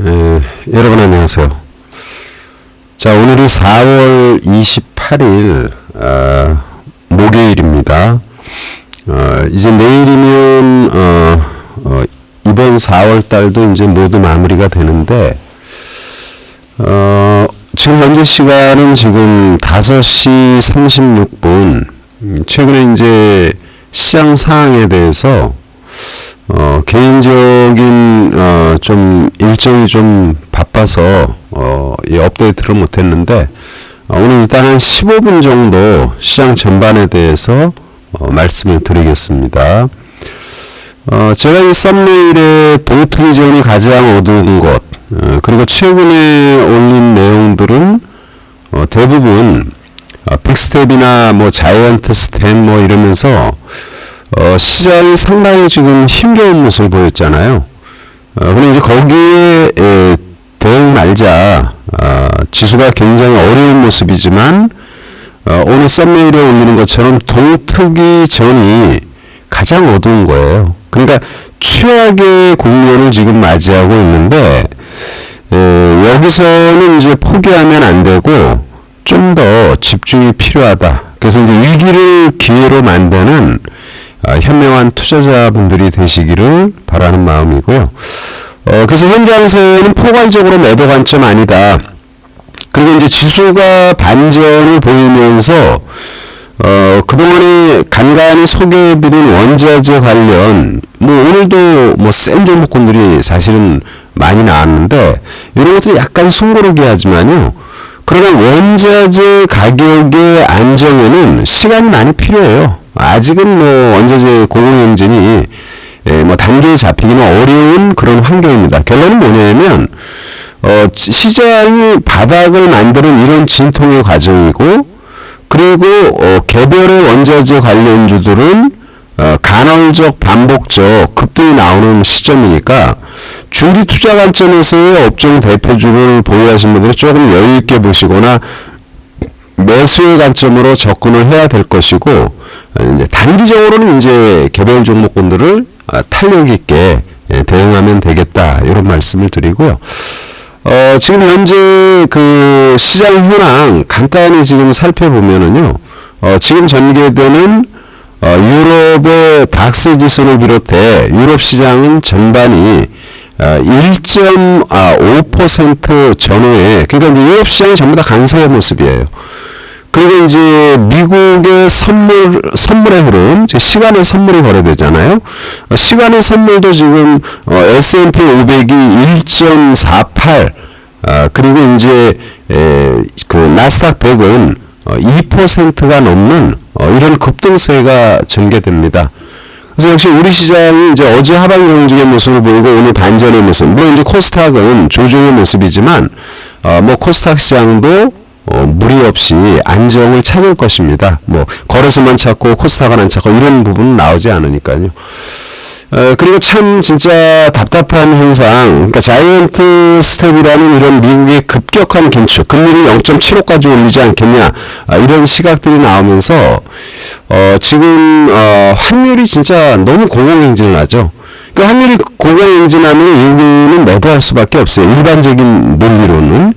에, 여러분 안녕하세요. 자, 오늘이 4월 28일 아, 목요일입니다. 어, 이제 내일이면 어, 어, 이번 4월 달도 이제 모두 마무리가 되는데 어, 지금 현재 시간은 지금 5시 36분. 음, 최근에 이제 시장 상황에 대해서 어, 개인적인 어, 좀 일정이 좀 바빠서 어, 이 업데이트를 못했는데 어, 오늘 일단 한 15분 정도 시장 전반에 대해서 어, 말씀을 드리겠습니다. 어, 제가 이 썸네일에 존이 가장 어두운 것 어, 그리고 최근에 올린 내용들은 어, 대부분 어, 빅스텝이나 뭐 자이언트 스텝 뭐 이러면서 어, 시장이 상당히 지금 힘겨운 모습을 보였잖아요. 어, 근데 이제 거기에 에, 대응 말자 어, 지수가 굉장히 어려운 모습이지만 어, 오늘 썸네일에 올리는 것처럼 동특이 전이 가장 어두운 거예요. 그러니까 최악의 국면을 지금 맞이하고 있는데 에, 여기서는 이제 포기하면 안 되고 좀 더 집중이 필요하다. 그래서 이제 위기를 기회로 만드는 아, 현명한 투자자분들이 되시기를 바라는 마음이고요. 어, 그래서 현장세는 포괄적으로 매도 관점 아니다. 그리고 이제 지수가 반전을 보이면서 어, 그동안에 간간히 소개해드린 원자재 관련, 뭐, 오늘도 뭐, 센 종목군들이 사실은 많이 나왔는데, 이런 것들이 약간 숨고르기 하지만요. 그러나 원자재 가격의 안정에는 시간이 많이 필요해요. 아직은 뭐, 원자재 공공행진이, 예, 뭐, 단계에 잡히기는 어려운 그런 환경입니다. 결론은 뭐냐면, 어, 지- 시장이 바닥을 만드는 이런 진통의 과정이고, 그리고 어, 개별의 원자재 관련주들은 어, 간헐적 반복적 급등이 나오는 시점이니까 중기 투자 관점에서의 업종 대표주를 보유하신 분들은 조금 여유 있게 보시거나 매수의 관점으로 접근을 해야 될 것이고 어, 이제 단기적으로는 이제 개별 종목군들을 아, 탄력 있게 예, 대응하면 되겠다 이런 말씀을 드리고요. 어, 지금 현재 그 시장 현황 간단히 지금 살펴보면은요, 어, 지금 전개되는 어, 유럽의 닥스 지수를 비롯해 유럽 시장은 전반이 어, 1.5% 전후에 그러니까 유럽 시장이 전부 다 강세의 모습이에요. 그리고 이제 미국의 선물 선물의 흐름, 즉 시간의 선물이 거래되잖아요. 어, 시간의 선물도 지금 어, S&P 500이 1.48, 아, 그리고 이제 에, 그 나스닥 100은 어, 2%가 넘는 어, 이런 급등세가 전개됩니다. 그래서 역시 우리 시장이 이제 어제 하방 경직의 모습을 보이고 오늘 반전의 모습. 물론 이제 코스닥은 조정의 모습이지만 어, 뭐 코스닥 시장도 어, 무리 없이 안정을 찾을 것입니다. 뭐 거래소만 찾고 코스닥은 안 찾고 이런 부분은 나오지 않으니까요. 어, 그리고 참 진짜 답답한 현상, 그러니까 자이언트 스텝이라는 이런 미국의 급격한 긴축, 금리를 0.75까지 올리지 않겠냐, 아, 이런 시각들이 나오면서, 어, 지금, 어, 환율이 진짜 너무 공공행진을 하죠. 그 환율이 공공행진하면 외국인은 매도할 수밖에 없어요. 일반적인 논리로는.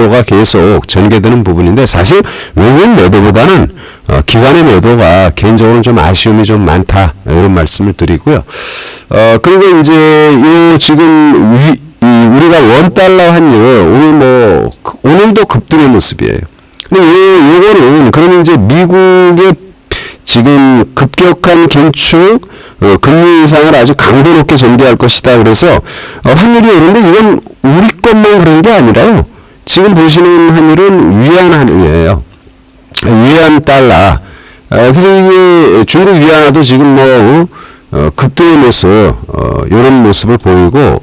매도가 계속 전개되는 부분인데 사실 외국인 매도보다는 어, 기관의 매도가 개인적으로는 좀 아쉬움이 좀 많다 이런 말씀을 드리고요. 어 그리고 이제 요 지금 위, 이 우리가 원 달러 환율 오늘 뭐 그- 오늘도 급등의 모습이에요. 근데 요 요거는 그러면 이제 미국의 지금 급격한 긴축, 어, 금리 인상을 아주 강도 높게 전개할 것이다. 그래서 어, 환율이 오른데 이건 우리 것만 그런 게 아니라요. 지금 보시는 환율은 위안 환율이에요. 위안 달러. 어, 그래서 이게 중국 위안화도 지금 뭐 어, 급등의 모습, 어, 이런 모습을 보이고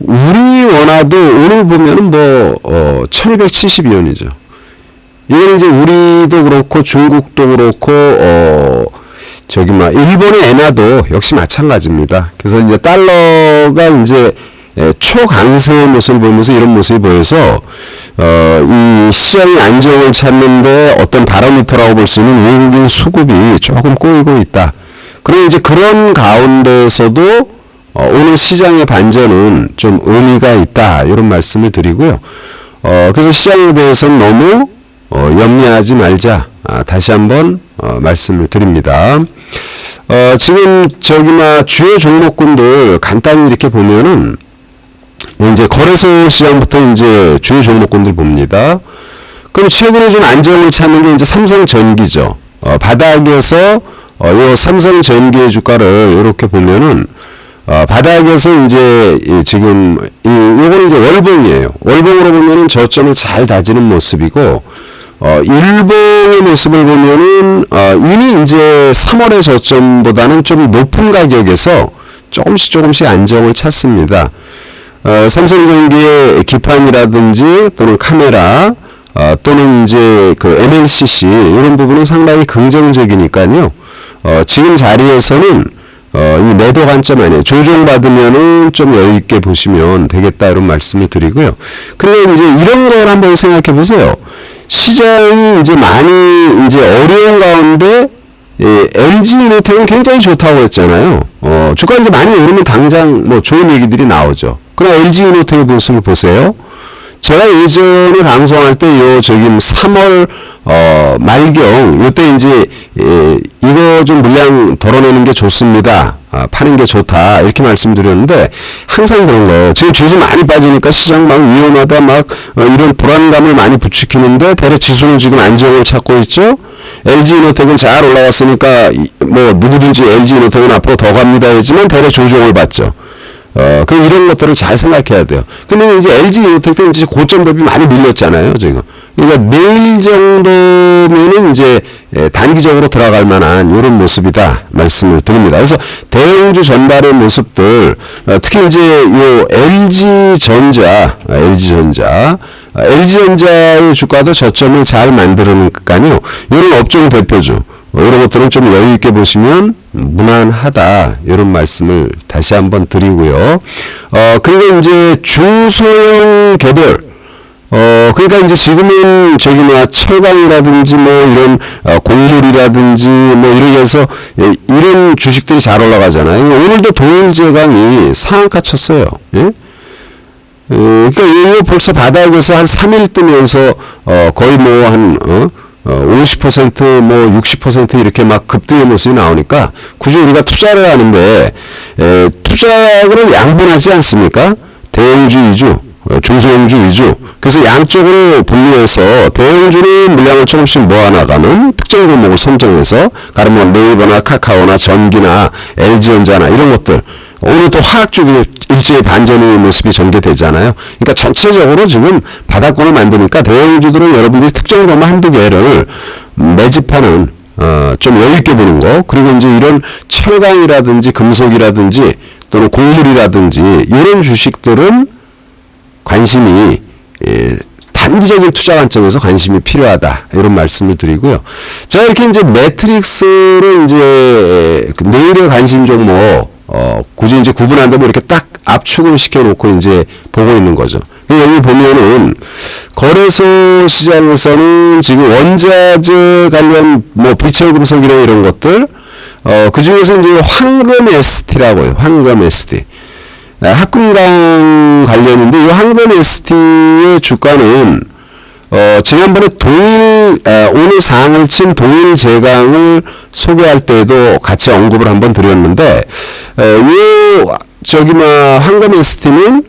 우리 원화도 오늘 보면은 뭐 어, 1272원이죠. 이건 이제 우리도 그렇고 중국도 그렇고 어 저기 막 일본의 엔화도 역시 마찬가지입니다. 그래서 이제 달러가 이제 에, 초강세의 모습을 보면서 이런 모습이 보여서 어 이 시장의 안정을 찾는데 어떤 바로미터라고 볼 수 있는 외국인 수급이 조금 꼬이고 있다. 그리고 이제 그런 가운데서도 어, 오늘 시장의 반전은 좀 의미가 있다 이런 말씀을 드리고요. 어, 그래서 시장에 대해서는 너무 어, 염려하지 말자 아, 다시 한번 어, 말씀을 드립니다. 어, 지금 저기 막 주요 종목군들 간단히 이렇게 보면은 이제 거래소 시장부터 이제 주요 종목군들 봅니다. 그럼 최근에 좀 안정을 찾는 게 이제 삼성전기죠. 어, 바닥에서 어, 요 삼성전기의 주가를 이렇게 보면은 어, 바닥에서 이제 이 지금 이 요거는 이제 월봉이에요. 월봉으로 보면은 저점을 잘 다지는 모습이고 어, 일봉의 모습을 보면은 어, 이미 이제 3월의 저점보다는 좀 높은 가격에서 조금씩 조금씩 안정을 찾습니다. 어, 삼성전기의 기판이라든지 또는 카메라 어, 또는 이제 그 MLCC 이런 부분은 상당히 긍정적이니까요. 어, 지금 자리에서는 어, 이 매도 관점 아니에요. 조정 받으면은 좀 여유 있게 보시면 되겠다 이런 말씀을 드리고요. 그리고 이제 이런 걸 한번 생각해 보세요. 시장이 이제 많이 이제 어려운 가운데 예, LG 이노텍은 굉장히 좋다고 했잖아요. 어, 주가 이제 많이 오르면 당장 뭐 좋은 얘기들이 나오죠. 그러나 LG 이노텍의 모습을 보세요. 제가 예전에 방송할 때 요 저기 3월 어 말경 요때 이제 예, 이거 좀 물량 덜어내는 게 좋습니다. 아, 파는 게 좋다 이렇게 말씀드렸는데 항상 그런 거예요. 지금 주수 많이 빠지니까 시장 막 위험하다 막 어, 이런 불안감을 많이 부추기는데 대략 지수는 지금 안정을 찾고 있죠. LG 이노텍은 잘 올라갔으니까 이- 뭐 누구든지 LG 이노텍은 앞으로 더 갑니다 했지만 대략 조정을 받죠. 어, 그 이런 것들을 잘 생각해야 돼요. 근데 이제 LG 이노텍도 이제 고점 대비 많이 밀렸잖아요, 지금. 그러니까 내일 정도면은 이제 예, 단기적으로 들어갈 만한 이런 모습이다 말씀을 드립니다. 그래서 대형주 전반의 모습들, 어, 특히 이제 요 LG 전자, 아, LG 전자, 아, LG 전자의 주가도 저점을 잘 만들어니까요. 이런 업종 대표주. 어, 이런 것들은 좀 여유 있게 보시면 무난하다 이런 말씀을 다시 한번 드리고요. 어 그리고 이제 중소형 개별 어 그러니까 이제 지금은 저기 뭐 철강이라든지 뭐 이런 어, 곡물이라든지 뭐 이런 해서 예, 이런 주식들이 잘 올라가잖아요. 오늘도 동일제강이 상한가 쳤어요. 예? 어, 그러니까 이거 벌써 바닥에서 한 3일 뜨면서 어, 거의 뭐한 어, 어, 50%, 뭐 60% 이렇게 막 급등의 모습이 나오니까 굳이 우리가 투자를 하는데 에, 투자를 양분하지 않습니까? 대형주 위주, 어, 중소형주 위주. 그래서 양쪽으로 분류해서 대형주는 물량을 조금씩 모아나가는 특정 종목을 선정해서 가령 뭐 네이버나 카카오나 전기나 LG전자나 이런 것들 오늘 또 화학 쪽이 일제히 반전의 모습이 전개되잖아요. 그러니까 전체적으로 지금 바닥권을 만드니까 대형주들은 여러분들이 특정 종목 한두 개를 매집하는 어, 좀 여유 있게 보는 거 그리고 이제 이런 철강이라든지 금속이라든지 또는 곡물이라든지 이런 주식들은 관심이 예, 단기적인 투자 관점에서 관심이 필요하다 이런 말씀을 드리고요. 자 이렇게 이제 매트릭스를 이제 그 내일의 관심 종목 어 굳이 이제 구분한다면 이렇게 딱 압축을 시켜놓고 이제 보고 있는 거죠. 여기 보면은 거래소 시장에서는 지금 원자재 관련 뭐 비철 금속이나 이런 것들 어 그 중에서 이제 황금 ST라고요. 황금 ST. 아, 학금강 관련인데 이 황금 ST의 주가는 어, 지난번에 동일 아, 오늘 상을 친 동일 제강을 소개할 때도 같이 언급을 한번 드렸는데 에, 요 저기 뭐 황금 ST는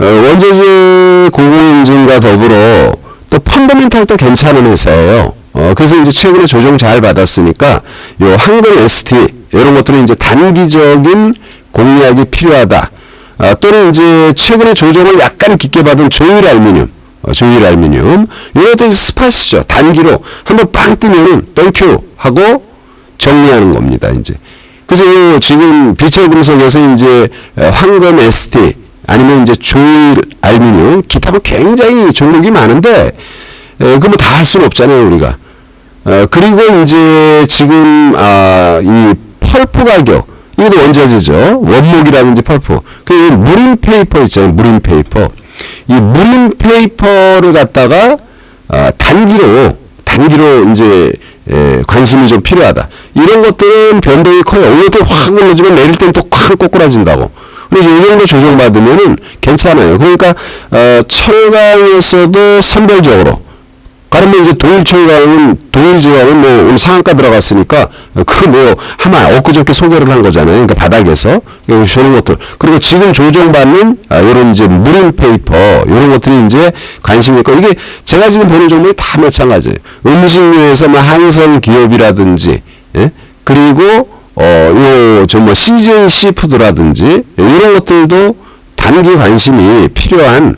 어, 원자재 고공인증과 더불어 또 펀더멘탈도 괜찮은 회사예요. 어, 그래서 이제 최근에 조정 잘 받았으니까 요 황금 ST 이런 것들은 이제 단기적인 공략이 필요하다. 아, 또는 이제 최근에 조정을 약간 깊게 받은 조일 알미늄, 어, 조일 알미늄 이것도 스팟이죠. 단기로 한번 빵 뜨면은 땡큐 하고 정리하는 겁니다. 이제 그래서 요 지금 비철 금속에서 이제 어, 황금 ST 아니면 이제 조일 알미늄 기타 뭐 굉장히 종목이 많은데 그뭐 다 할 수는 없잖아요 우리가. 어, 그리고 이제 지금 아, 이 펄프 가격 이것도 원자재죠. 원목이라든지 펄프. 그 무림 페이퍼 있잖아요. 무림 페이퍼. 이 무림 페이퍼를 갖다가 아, 단기로 단기로 이제 에, 관심이 좀 필요하다. 이런 것들은 변동이 커요. 오늘도 확 올라지면 내릴 땐 또확 꼬꾸라진다고. 근데 이 정도 조정받으면은 괜찮아요. 그러니까 어, 철강에서도 선별적으로 가르면 이제 동일철강은 동일지강은 뭐 오늘 상한가 들어갔으니까 그 뭐 하마 엊그저께 소개를 한 거잖아요. 그러니까 바닥에서 이런 것들 그리고 지금 조정받는 아, 이런 이제 무른 페이퍼 이런 것들이 이제 관심 있고 이게 제가 지금 보는 종목이 다 마찬가지예요. 음식료에서 뭐 한성 기업이라든지 예? 그리고 어요저뭐 시즌 시푸드라든지 이런 것들도 단기 관심이 필요한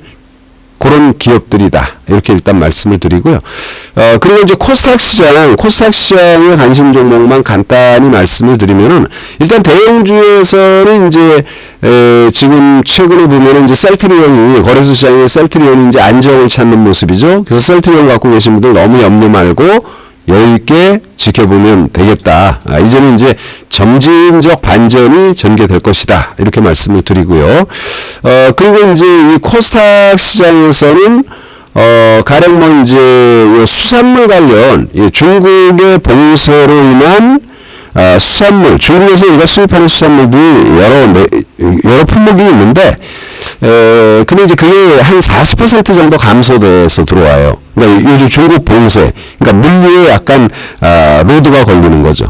그런 기업들이다. 이렇게 일단 말씀을 드리고요. 어, 그리고 이제 코스닥 시장, 코스닥 시장의 관심 종목만 간단히 말씀을 드리면은 일단 대형주에서는 이제 에, 지금 최근에 보면은 이제 셀트리온이 거래소 시장에 셀트리온이 이제 안정을 찾는 모습이죠. 그래서 셀트리온 갖고 계신 분들 너무 염려 말고 여유 있게 지켜보면 되겠다. 아, 이제는 이제 점진적 반전이 전개될 것이다. 이렇게 말씀을 드리고요. 어, 그리고 이제 이 코스닥 시장에서는 어, 가령 뭐 이제 요 수산물 관련 이 중국의 봉쇄로 인한 아, 수산물, 중국에서 우리가 수입하는 수산물들이 여러, 매- 여러 품목이 있는데, 에, 근데 이제 그게 한 40% 정도 감소돼서 들어와요. 그러니까 요즘 중국 봉쇄, 그러니까 물류에 약간, 아, 로드가 걸리는 거죠.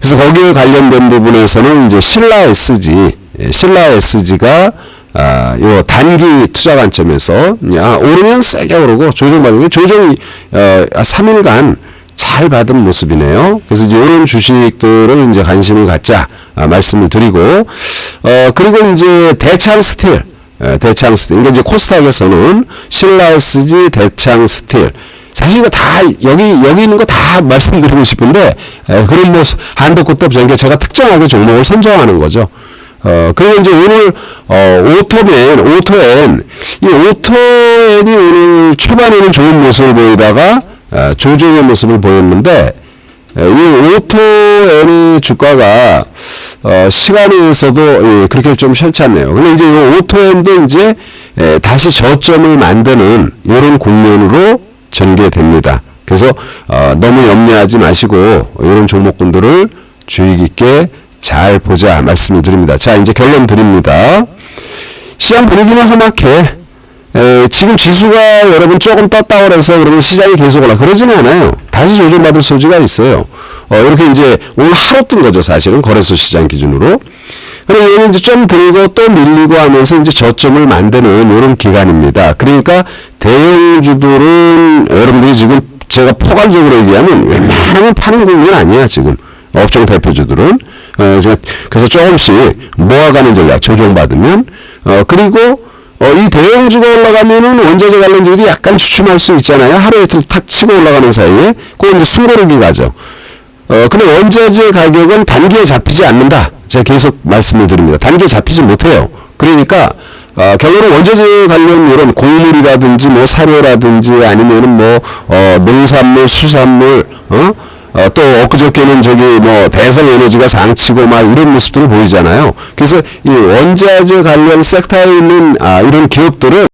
그래서 거기에 관련된 부분에서는 이제 신라 SG, 예, 신라 SG가 아, 요 단기 투자 관점에서 야, 오르면 세게 오르고 조정받는 게 조정이 어, 3일간 잘 받은 모습이네요. 그래서 이런 주식들을 이제 관심을 갖자 아, 말씀을 드리고 어 그리고 이제 대창 스틸 에, 대창 스틸 그러니까 이제 코스닥에서는 신라 SG 대창 스틸 사실 이거 다 여기 여기 있는 거 다 말씀드리고 싶은데 에, 그런 뭐 한도 끝도 없죠. 그러니까 제가 특정하게 종목을 선정하는 거죠. 어, 그리고 이제 오늘, 어, 오토맨, 오토엔, 이 오토엔이 오늘 초반에는 좋은 모습을 보이다가, 아, 조정의 모습을 보였는데, 에, 이 오토엔의 주가가, 어, 시간에서도 예, 그렇게 좀 않네요. 근데 이제 이 오토엔도 이제, 에, 다시 저점을 만드는 이런 국면으로 전개됩니다. 그래서, 어, 너무 염려하지 마시고, 이런 종목군들을 주의 깊게 잘 보자 말씀을 드립니다. 자, 이제 결론 드립니다. 시장 분위기는 험악해. 에, 지금 지수가 여러분 조금 떴다고 해서 그러면 시장이 계속 올라 그러지는 않아요. 다시 조정받을 소지가 있어요. 어, 이렇게 이제 오늘 하루 뜬 거죠, 사실은 거래소 시장 기준으로. 그리고 얘는 이제 좀 들고 또 밀리고 하면서 이제 저점을 만드는 이런 기간입니다. 그러니까 대형주들은 여러분들이 지금 제가 포괄적으로 얘기하면 웬만하면 파는 국면 아니야, 지금. 업종 대표주들은. 어, 그래서 조금씩 모아가는 전략 조정받으면, 어, 그리고 어, 이 대형주가 올라가면은 원자재 관련주들이 약간 주춤할 수 있잖아요. 하루 이틀 탁 치고 올라가는 사이에. 그건 이제 숨고르기 가죠. 어, 근데 원자재 가격은 단기에 잡히지 않는다. 제가 계속 말씀을 드립니다. 단기에 잡히지 못해요. 그러니까, 어, 결론은 원자재 관련 이런 곡물이라든지 뭐 사료라든지 아니면은 뭐, 어, 농산물, 수산물, 어? 어, 또 엊그저께는 저기 뭐 대성 에너지가 상치고 막 이런 모습들을 보이잖아요. 그래서 이 원자재 관련 섹터에 있는 아, 이런 기업들은